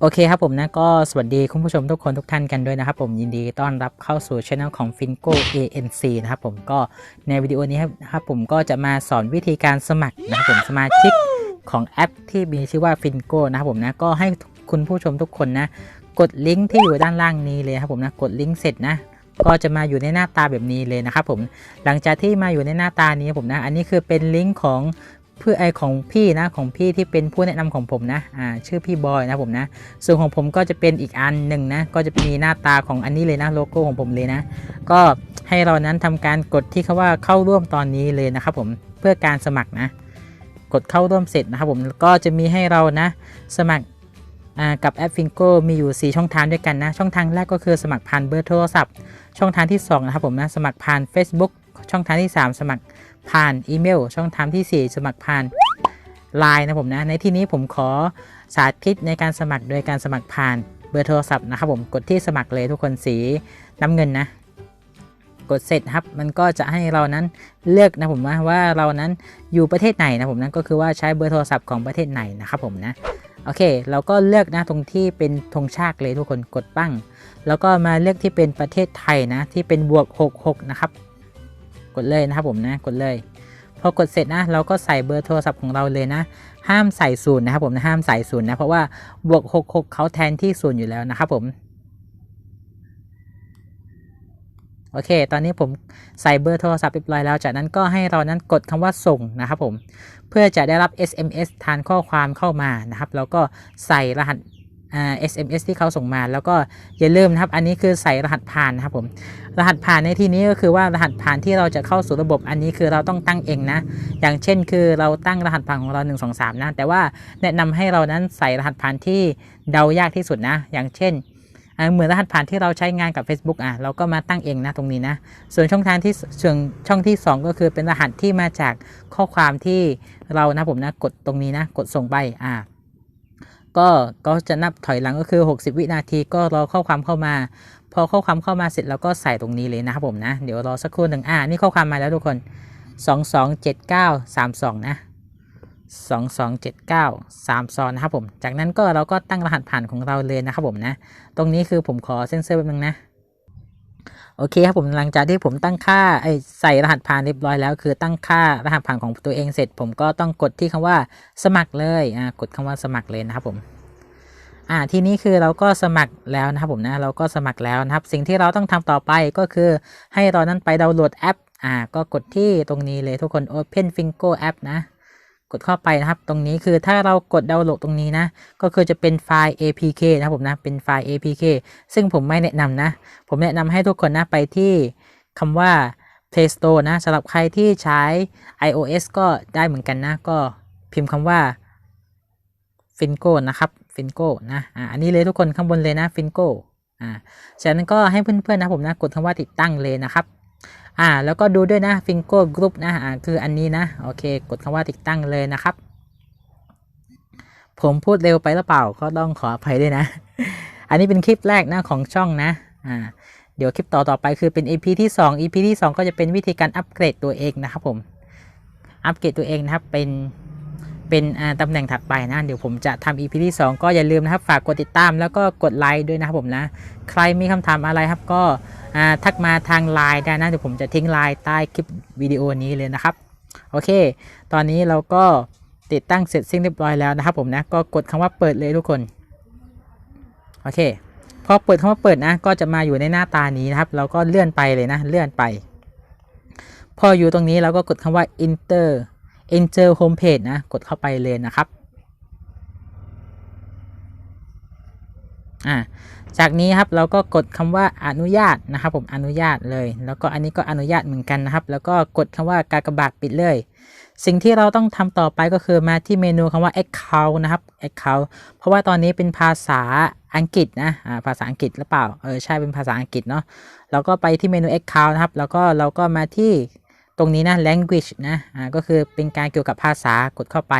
โอเคครับผมนะก็สวัสดีคุณผู้ชมทุกคนทุกท่านกันด้วยนะครับผมยินดีต้อนรับเข้าสู่ช่องของ Finco ANC นะครับผมก็ในวิดีโอนี้ครับผมก็จะมาสอนวิธีการสมัครนะครับผมสมาชิกของแอปที่มีชื่อว่า Finco นะครับผมนะก็ให้คุณผู้ชมทุกคนนะ กดลิงก์ที่อยู่ด้านล่างนี้เลยครับผมนะกดลิงก์เสร็จนะก็จะมาอยู่ในหน้าตาแบบนี้เลยนะครับผม หลังจากที่มาอยู่ในหน้าตานี้ผมนะ อันนี้คือเป็นลิงก์ของ เพื่อไอของพี่นะของพี่ที่เป็นผู้แนะนำของผมนะอ่าชื่อพี่บอยนะผมนะ ส่วนของผมก็จะเป็นอีกอันหนึ่งนะก็จะมีหน้าตาของอันนี้เลยนะโลโก้ของผมเลยนะ ก็ให้เรานั้นทำการกดที่คาว่าเข้าร่วมตอนนี้เลยนะครับผมเพื่อการสมัครนะ กดเข้าร่วมเสร็จนะครับผมก็จะมีให้เรานะ สมัครกับแอปฟิงโกมีอยู่ 4 ช่องทางด้วยกันนะ ช่องทางแรกก็คือสมัครผ่านเบอร์โทรศัพท์ ช่องทางที่ 2 นะครับผมนะ สมัครผ่าน Facebook ช่องทางที่ 3 สมัคร ผ่านอีเมล ช่องทางทีสี่ 4 สมัครผ่าน Line นะผมนะ ในที่นี้ผมขอสาธิตในการสมัครโดยการสมัครผ่านเบอร์โทรศัพท์นะครับผมกดที่สมัครเลยทุกคนสีน้ำเงินนะ กดเสร็จครับ มันก็จะให้เรานั้นเลือกนะผมว่าว่าเรานั้นอยู่ประเทศไหนนะผมนั้นก็คือว่าใช้เบอร์โทรศัพท์ของประเทศไหนนะครับผมนะโอเค เราก็เลือกนะตรงที่เป็นธงชาติเลยทุกคนกดปั้ง แล้วก็มาเลือกที่เป็นประเทศไทยนะที่เป็นบวก 66 นะครับ ดเลยนะครับผมนะกดเลยพอกดเสร็จนะเราก็ใส่เบอร์โทรศัพท์ของเราเลยนะ ห้ามใส่ศูนย์นะครับผมนะห้ามใส่ศูนย์นะเพราะว่าบวก 66 เขาแทนที่ศูนย์อยู่แล้วนะครับผมโอเค ตอนนี้ผมใส่เบอร์โทรศัพท์เรียบร้อยแล้ว จากนั้นก็ให้เรานั้นกดคำว่าส่งนะครับผม เพื่อจะได้รับ SMS ทานข้อความเข้ามานะครับ แล้วก็ใส่รหัส SMS ที่เขาส่งมา แล้วก็อย่าลืมนะครับ อันนี้คือใส่รหัสผ่านนะครับผม รหัสผ่านในที่นี้ก็คือว่ารหัสผ่านที่เราจะเข้าสู่ระบบอันนี้คือเราต้องตั้งเองนะ อย่างเช่นคือเราตั้งรหัสผ่านของเรา 1 2 3 นะ แต่ว่าแนะนำให้เรานั้นใส่รหัสผ่านที่เดายากที่สุดนะ อย่างเช่นเหมือนรหัสผ่านที่เราใช้งานกับ Facebook อะเราก็มาตั้งเองนะตรงนี้นะ ส่วนช่องทางที่ส่วนช่องที่ 2 ก็คือเป็นรหัสที่มาจากข้อความที่เรานะผมนะกดตรงนี้นะ กดส่งไปอ่า ก็ก็จะนับถอยหลังก็คือ 60 วินาทีก็รอข้อความเข้ามา พอข้อความเข้ามาเสร็จเราก็ใส่ตรงนี้เลยนะครับผมนะ เดี๋ยวรอสักครู่หนึ่งอ่านี่ข้อความมาแล้วทุกคน 227932 นะ 227932 นะครับผม จากนั้นก็เราก็ตั้งรหัสผ่านของเราเลยนะครับผมนะ ตรงนี้คือผมขอเซ็นเซอร์แป๊บนึงนะ โอเคครับผมหลังจากที่ผมตั้งค่าไอใส่รหัสผ่านเรียบร้อยแล้ว คือตั้งค่ารหัสผ่านของตัวเองเสร็จ ผมก็ต้องกดที่คำว่าสมัครเลยอ่ากดคำว่าสมัครเลยนะครับผมอ่าทีนี้คือเราก็สมัครแล้วนะครับผมนะเราก็สมัครแล้วนะครับ สิ่งที่เราต้องทำต่อไปก็คือให้เรานั้นไปดาวน์โหลดแอปอ่าก็กดที่ตรงนี้เลยทุกคน Open Fingo App นะ กดเข้าไปนะครับ ตรงนี้คือถ้าเรากดดาวน์โหลดตรงนี้นะ ก็คือจะเป็นไฟล์ APK นะครับผมนะ เป็นไฟล์ APK ซึ่งผมไม่แนะนำนะ ผมแนะนำให้ทุกคนนะไปที่คำว่า Play Store นะสำหรับใครที่ใช้ iOS ก็ได้เหมือนกันนะ ก็พิมพ์คำว่า Fingo นะครับ Fingo นะอ่าอันนี้เลยทุกคนข้างบนเลยนะ Fingo อ่าจากนั้นก็ให้เพื่อนๆนะผมนะกดคำว่าติดตั้งเลยนะครับ อ่า แล้วก็ดูด้วยนะ Fingo Group นะอ่าคืออันนี้นะ โอเค กดคำว่าติดตั้งเลยนะครับ ผมพูดเร็วไปหรือเปล่า ก็ต้องขออภัยด้วยนะ อันนี้เป็นคลิปแรกนะของช่องนะ อ่า เดี๋ยวคลิปต่อต่อไปคือเป็น EP ที่ 2 EP ที่ 2 ก็จะเป็นวิธีการอัปเกรดตัวเองนะครับผม อัปเกรดตัวเองนะครับ เป็น เป็นตำแหน่งถัดไปนะ เดี๋ยวผมจะทำ EP ที่ 2 ก็อย่าลืมนะครับ ฝากกดติดตามแล้วก็กดไลค์ด้วยนะครับผมนะ ใครมีคำถามอะไรครับก็ทักมาทางไลน์ได้นะ เดี๋ยวผมจะทิ้งไลน์ใต้คลิปวิดีโอนี้เลยนะครับ โอเค ตอนนี้เราก็ติดตั้งเสร็จสิ้นเรียบร้อยแล้วนะครับผมนะ ก็กดคำว่าเปิดเลยทุกคน โอเค พอเปิดคำว่าเปิดนะ ก็จะมาอยู่ในหน้าตานี้นะครับ เราก็เลื่อนไปเลยนะ เลื่อนไป พออยู่ตรงนี้เราก็กดคำว่า enter enter homepage นะ กดเข้าไปเลยนะครับ อ่า จากนี้ครับเราก็กดคำว่าอนุญาตนะครับ ผมอนุญาตเลย แล้วก็อันนี้ก็อนุญาตเหมือนกันนะครับ แล้วก็กดคำว่ากากบาทปิดเลย สิ่งที่เราต้องทำต่อไปก็คือมาที่เมนูคำว่า account นะครับ account เพราะว่าตอนนี้เป็นภาษาอังกฤษนะอ่าภาษาอังกฤษหรือเปล่า เออ ใช่ เป็นภาษาอังกฤษเนาะเราก็ไปที่เมนู account นะครับ แล้วก็เราก็มาที่ ตรงนี้นะ language นะอ่าก็คือเป็นการเกี่ยวกับภาษากดเข้าไป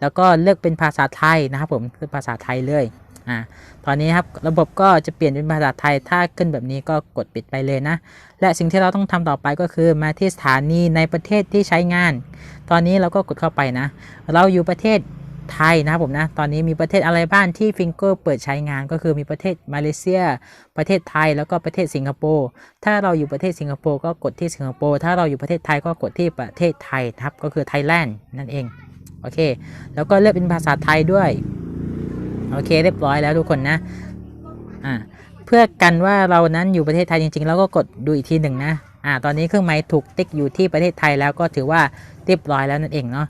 แล้วก็เลือกเป็นภาษาไทยนะครับผมคือภาษาไทยเลยอ่าตอนนี้ครับระบบก็จะเปลี่ยนเป็นภาษาไทยถ้าขึ้นแบบนี้ก็กดปิดไปเลยนะ และสิ่งที่เราต้องทำต่อไปก็คือมาที่สถานีในประเทศที่ใช้งาน ตอนนี้เราก็กดเข้าไปนะ เราอยู่ประเทศ ไทยนะครับผมนะตอนนี้มีประเทศอะไรบ้างที่ฟิงเกอร์เปิดใช้งานก็คือมีประเทศมาเลเซีย ประเทศไทยแล้วก็ประเทศสิงคโปร์ถ้าเราอยู่ประเทศสิงคโปร์ก็กดที่สิงคโปร์ถ้าเราอยู่ประเทศไทยก็กดที่ประเทศไทยนะครับก็คือไทยแลนด์นั่นเองโอเค แล้วก็เลือกเป็นภาษาไทยด้วยโอเคเรียบร้อยแล้วทุกคนนะอ่าเพื่อกันว่าเรานั้นอยู่ประเทศไทยจริงๆแล้วก็กดดูอีกทีหนึ่งนะอ่าตอนนี้เครื่องหมายถูกติ๊กอยู่ที่ประเทศไทยแล้วก็ถือว่าเรียบร้อยแล้วนั่นเองเนาะ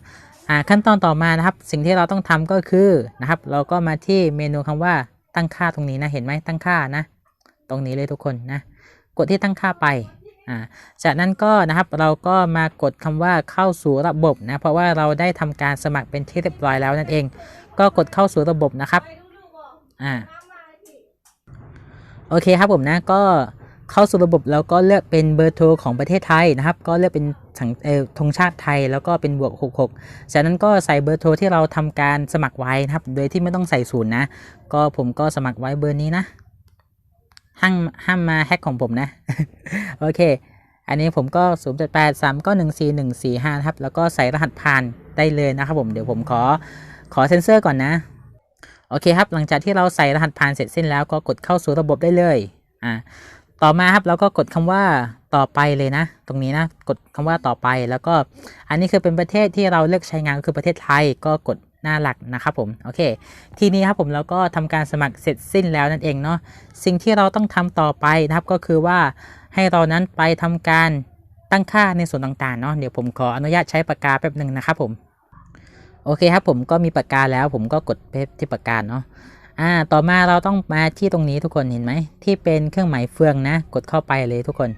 ขั้นตอนต่อมานะครับ สิ่งที่เราต้องทำก็คือนะครับ เราก็มาที่เมนูคำว่าตั้งค่าตรงนี้นะ เห็นไหมตั้งค่านะ ตรงนี้เลยทุกคนนะ กดที่ตั้งค่าไปอ่าจากนั้นก็นะครับเราก็มากดคำว่าเข้าสู่ระบบนะ เพราะว่าเราได้ทำการสมัครเป็นที่เรียบร้อยแล้วนั่นเอง ก็กดเข้าสู่ระบบนะครับ อ่า โอเคครับผมนะ ก็ เข้าสู่ระบบแล้วก็เลือกเป็นเบอร์โทรของประเทศไทยนะครับ ก็เลือกเป็นสังธงชาติไทยแล้วก็เป็นบวก 66 จากนั้นก็ใส่เบอร์โทรที่เราทำการสมัครไว้นะครับ โดยที่ไม่ต้องใส่ศูนย์นะ ก็ผมก็สมัครไว้เบอร์นี้นะ ห้ามห้ามมาแฮ็กของผมนะ โอเค อันนี้ผมก็0 8 8 3ก็1 4 1 4 5นะครับ แล้วก็ใส่รหัสผ่านได้เลยนะครับผม เดี๋ยวผมขอขอเซ็นเซอร์ก่อนนะ โอเคครับ หลังจากที่เราใส่รหัสผ่านเสร็จสิ้นแล้วก็กดเข้าสู่ระบบได้เลย อ่า ต่อมาครับเราก็กดคำว่าต่อไปเลยนะ ตรงนี้นะกดคำว่าต่อไปแล้วก็อันนี้คือเป็นประเทศที่เราเลือกใช้งานก็คือประเทศไทยก็กดหน้าหลักนะครับผมโอเค ทีนี้ครับผมเราก็ทำการสมัครเสร็จสิ้นแล้วนั่นเองเนาะสิ่งที่เราต้องทำต่อไปนะครับก็คือว่าให้เรานั้นไปทำการตั้งค่าในส่วนต่างๆเนาะเดี๋ยวผมขออนุญาตใช้ปากกาแป๊บหนึ่งนะครับผมโอเคครับผมก็มีปากกาแล้วผมก็กดไปที่ปากกาเนาะ อ่าต่อมาเราต้องมาที่ตรงนี้ทุกคนเห็นไหมที่เป็นเครื่องหมายเฟืองนะ กดเข้าไปเลยทุกคน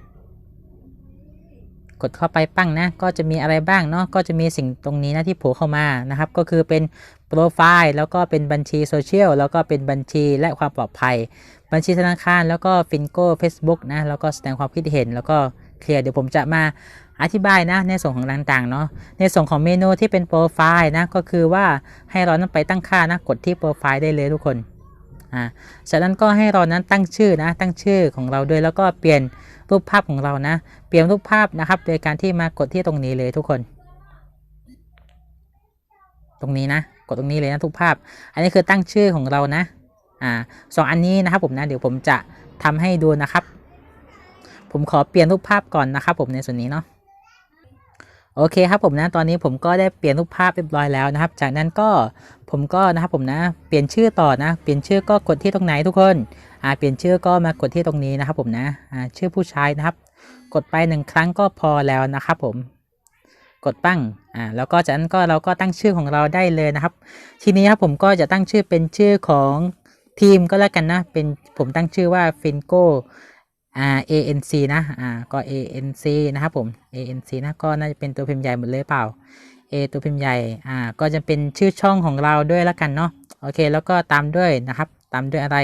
กดเข้าไปปั้งนะ ก็จะมีอะไรบ้างเนาะก็จะมีสิ่งตรงนี้นะที่โผล่เข้ามานะครับ ก็คือเป็นโปรไฟล์แล้วก็เป็นบัญชีโซเชียลแล้วก็เป็นบัญชีและความปลอดภัย บัญชีธนาคารแล้วก็ฟินโก้เฟซบุ๊กนะแล้วก็แสดงความคิดเห็นแล้วก็เคลียร์เดี๋ยวผมจะมา อธิบายนะในส่วนของต่างๆเนาะในส่วนของเมนูที่เป็นโปรไฟล์นะก็คือว่าให้เรานั้นไปตั้งค่านะกดที่โปรไฟล์ได้เลยทุกคนอ่าจากนั้นก็ให้เรานั้นตั้งชื่อนะตั้งชื่อของเราด้วยแล้วก็เปลี่ยนรูปภาพของเรานะ เปลี่ยนรูปภาพนะครับ โดยการที่มากดที่ตรงนี้เลยทุกคน ตรงนี้นะ กดตรงนี้เลยนะทุกภาพ อันนี้คือตั้งชื่อของเรานะอ่าสองอันนี้นะครับผมนะเดี๋ยวผมจะทำให้ดูนะครับ ผมขอเปลี่ยนรูปภาพก่อนนะครับ ผมในส่วนนี้เนาะ โอเคครับผมนะตอนนี้ผมก็ได้เปลี่ยนรูปภาพเรียบร้อยแล้วนะครับ จากนั้นก็ผมก็นะครับผมนะ เปลี่ยนชื่อต่อนะ เปลี่ยนชื่อก็กดที่ตรงไหนทุกคนอ่าเปลี่ยนชื่อก็มากดที่ตรงนี้นะครับผมนะอ่าชื่อผู้ชายนะครับ กดไปหนึ่งครั้งก็พอแล้วนะครับผมกดปั้ง อ่า แล้วก็จากนั้นก็เราก็ตั้งชื่อของเราได้เลยนะครับ ทีนี้ครับผมก็จะตั้งชื่อเป็นชื่อของทีมก็แล้วกันนะ เป็นผมตั้งชื่อว่า Finco อ่า ANC นะอ่าก็ ANC นะครับผม ANC นะก็น่าจะเป็นตัวพิมพ์ใหญ่หมดเลยเปล่า A ตัวพิมพ์ใหญ่อ่าก็จะเป็นชื่อช่องของเราด้วยแล้วกันเนาะโอเคแล้วก็ตามด้วยนะครับตามด้วยอะไร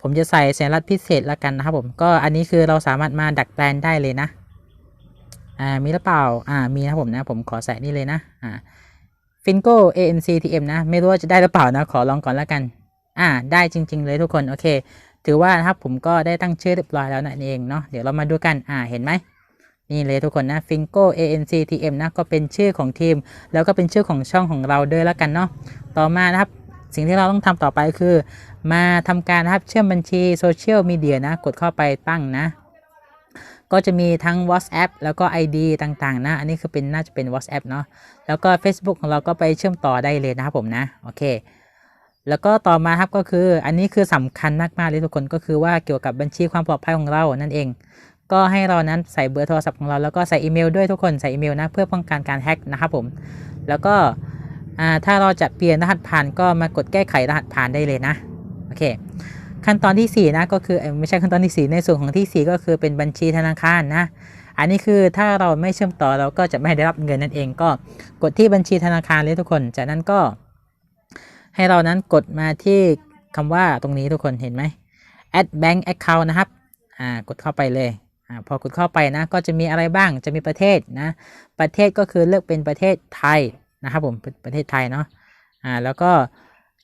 ผมจะใส่สัญลักษณ์พิเศษแล้วกันนะครับผมก็อันนี้คือเราสามารถมาดัดแปลงได้เลยนะอ่ามีหรือเปล่าอ่ามีนะผมนะผมขอใส่นี่เลยนะอ่า Finco ANC TM นะ ไม่รู้ว่าจะได้หรือเปล่านะ ขอลองก่อนแล้วกัน อ่า ได้จริง ๆ เลยทุกคน โอเค ถือว่านะครับผมก็ได้ตั้งชื่อเรียบร้อยแล้วนั่นเองเนาะเดี๋ยวเรามาดูกันอ่าเห็นไหมนี่เลยทุกคนนะ Finco ANC TM นะก็เป็นชื่อของทีม แล้วก็เป็นชื่อของช่องของเราด้วยแล้วกันเนาะต่อมานะครับสิ่งที่เราต้องทำต่อไปคือ มาทำการนะครับเชื่อมบัญชีโซเชียลมีเดียนะกดเข้าไปตั้งนะ ก็จะมีทั้ง WhatsApp แล้วก็ ID ต่างๆ นะ อันนี้คือเป็นน่าจะเป็น WhatsApp เนาะแล้วก็ Facebook ของเราก็ไปเชื่อมต่อได้เลยนะครับผมนะโอเค แล้วก็ต่อมาครับก็คืออันนี้คือสำคัญมากๆเลยทุกคนก็คือว่าเกี่ยวกับบัญชีความปลอดภัยของเรานั่นเอง ก็ให้เรานั้นใส่เบอร์โทรศัพท์ของเราแล้วก็ใส่อีเมลด้วยทุกคนใส่อีเมลนะเพื่อป้องกันการแฮ็กนะครับผม แล้วก็ถ้าเราจะเปลี่ยนรหัสผ่านก็มากดแก้ไขรหัสผ่านได้เลยนะโอเค ขั้นตอนที่ 4 นะก็คือไม่ใช่ขั้นตอนที่ 4 ในส่วนของที่ 4 ก็คือเป็นบัญชีธนาคารนะอันนี้คือถ้าเราไม่เชื่อมต่อเราก็จะไม่ได้รับเงินนั่นเองก็กดที่บัญชีธนาคารเลยทุกคน จากนั้นก็ ให้เรานั้นกดมาที่คำว่าตรงนี้ทุกคนเห็นไหม add bank account นะครับอ่ากดเข้าไปเลยอ่าพอกดเข้าไปนะก็จะมีอะไรบ้างจะมีประเทศนะประเทศก็คือเลือกเป็นประเทศไทยนะครับผมเป็นประเทศไทยเนาะอ่าแล้วก็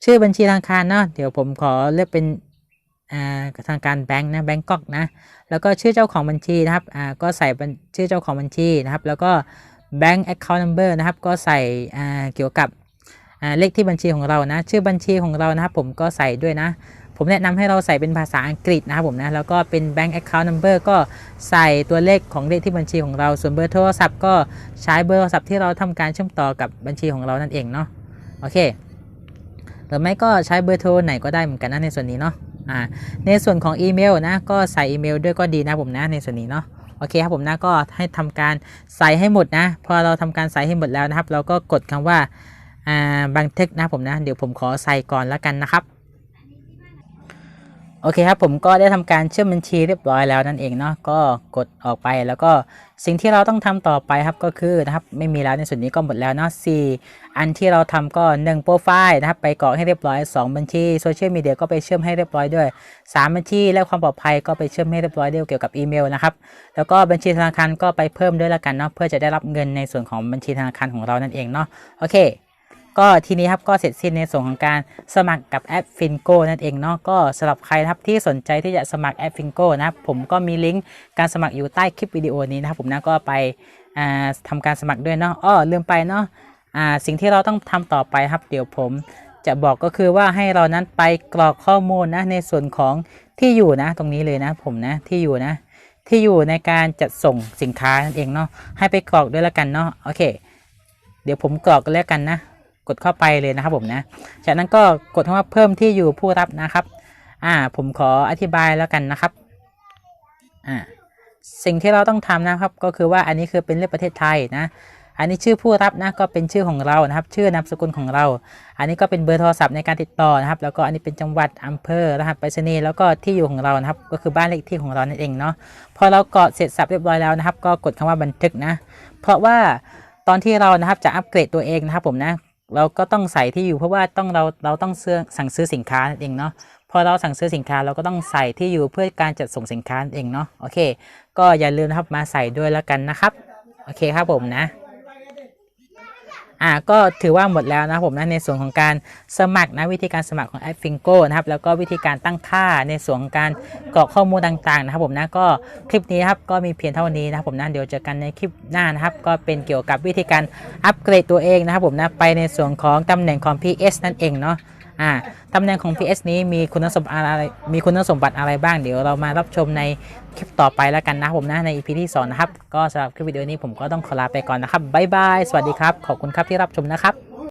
ชื่อบัญชีธนาคารเนาะเดี๋ยวผมขอเลือกเป็นอ่าทางการแบงค์นะแบงกอกนะแล้วก็ชื่อเจ้าของบัญชีนะครับอ่าก็ใส่ชื่อเจ้าของบัญชีนะครับ แล้วก็ bank account number นะครับ ก็ใส่อ่าเกี่ยวกับ เลขที่บัญชีของเรานะ ชื่อบัญชีของเรานะครับผมก็ใส่ด้วยนะ ผมแนะนำให้เราใส่เป็นภาษาอังกฤษนะครับผมนะแล้วก็เป็น bank account number ก็ใส่ตัวเลขของเลขที่บัญชีของเรา ส่วนเบอร์โทรศัพท์ก็ใช้เบอร์โทรศัพท์ที่เราทำการเชื่อมต่อกับบัญชีของเรานั่นเองเนาะโอเคหรือไม่ก็ใช้เบอร์โทรไหนก็ได้เหมือนกันนะในส่วนนี้เนาะอ่าในส่วนของอีเมลนะก็ใส่อีเมลด้วยก็ดีนะผมนะในส่วนนี้เนาะโอเคครับผมนะก็ให้ทำการใส่ให้หมดนะ พอเราทำการใส่ให้หมดแล้วนะครับ เราก็กดคำว่า อ่าบันทึกนะผมนะ เดี๋ยวผมขอใส่ก่อนแล้วกันนะครับ โอเคครับผมก็ได้ทำการเชื่อมบัญชีเรียบร้อยแล้วนั่นเองเนาะก็กดออกไปแล้วก็สิ่งที่เราต้องทำต่อไปครับก็คือนะครับไม่มีแล้วในส่วนนี้ก็หมดแล้วเนาะสี่อันที่เราทำก็1โปรไฟล์นะครับไปกรอกให้เรียบร้อย 2 บัญชีโซเชียลมีเดียก็ไปเชื่อมให้เรียบร้อยด้วย 3 บัญชีและความปลอดภัยก็ไปเชื่อมให้เรียบร้อยด้วยเกี่ยวกับอีเมลนะครับแล้วก็บัญชีธนาคารก็ไปเพิ่มด้วยละกันเนาะเพื่อจะได้รับเงินในส่วนของบัญชีธนาคารของเรานั่นเองเนาะโอเค ก็ทีนี้ครับก็เสร็จสิ้นในส่วนของการสมัครกับแอป Fingo นั่นเองเนาะก็สำหรับใครนะครับที่สนใจที่จะสมัครแอป Fingo นะครับผมก็มีลิงก์การสมัครอยู่ใต้คลิปวิดีโอนี้นะครับผมนะก็ไปอ่าทำการสมัครด้วยเนาะอ้อลืมไปเนาะสิ่งที่เราต้องทำต่อไปครับเดี๋ยวผมจะบอกก็คือว่าให้เรานั้นไปกรอกข้อมูลนะในส่วนของที่อยู่นะตรงนี้เลยนะผมนะที่อยู่นะที่อยู่ในการจัดส่งสินค้านั่นเองเนาะให้ไปกรอกด้วยแล้วกันเนาะโอเค เดี๋ยวผมกรอกกันแล้วกันนะ กดเข้าไปเลยนะครับผมนะจากนั้นก็กดคำว่าเพิ่มที่อยู่ผู้รับนะครับอ่าผมขออธิบายแล้วกันนะครับอ่าสิ่งที่เราต้องทำนะครับก็คือว่าอันนี้คือเป็นเลขประเทศไทยนะอันนี้ชื่อผู้รับนะก็เป็นชื่อของเรานะครับ ชื่อนามสกุลของเรา อันนี้ก็เป็นเบอร์โทรศัพท์ในการติดต่อนะครับ แล้วก็อันนี้เป็นจังหวัดอำเภอรหัสไปรษณีย์แล้วก็ที่อยู่ของเรานะครับ ก็คือบ้านเลขที่ของเรานั่นเองเนาะพอเรากรอกเสร็จสับเรียบร้อยแล้วนะครับ ก็กดคำว่าบันทึกนะ เพราะว่าตอนที่เรานะครับจะอัปเกรดตัวเองนะครับผมนะ เราก็ต้องใส่ที่อยู่เพราะว่าต้องเราเราต้องซื้อสั่งซื้อสินค้าเองเนาะพอเราสั่งซื้อสินค้าเราก็ต้องใส่ที่อยู่เพื่อการจัดส่งสินค้าเองเนาะโอเค ก็อย่าลืมนะครับมาใส่ด้วยแล้วกันนะครับโอเคครับผมนะ อ่าก็ถือว่าหมดแล้วนะผมนะในส่วนของการสมัครนะวิธีการสมัครของแอปฟิงโกนะครับแล้วก็วิธีการตั้งค่าในส่วนของการกรอกข้อมูลต่างๆนะครับผมนะก็คลิปนี้ครับก็มีเพียงเท่านี้นะครับผมนะเดี๋ยวเจอกันในคลิปหน้านะครับก็เป็นเกี่ยวกับวิธีการอัปเกรดตัวเองนะครับผมนะไปในส่วนของตำแหน่งของ PS นั่นเองเนาะ อ่าตำแหน่งของ PS นี้มีคุณสมบัติอะไรมีคุณสมบัติอะไรบ้างเดี๋ยวเรามารับชมในคลิปต่อไปแล้วกันนะครับผมนะใน EP ที่สองนะครับก็สำหรับคลิปวิดีโอนี้ผมก็ต้องขอลาไปก่อนนะครับบ๊ายบายสวัสดีครับ ขอบคุณครับที่รับชมนะครับ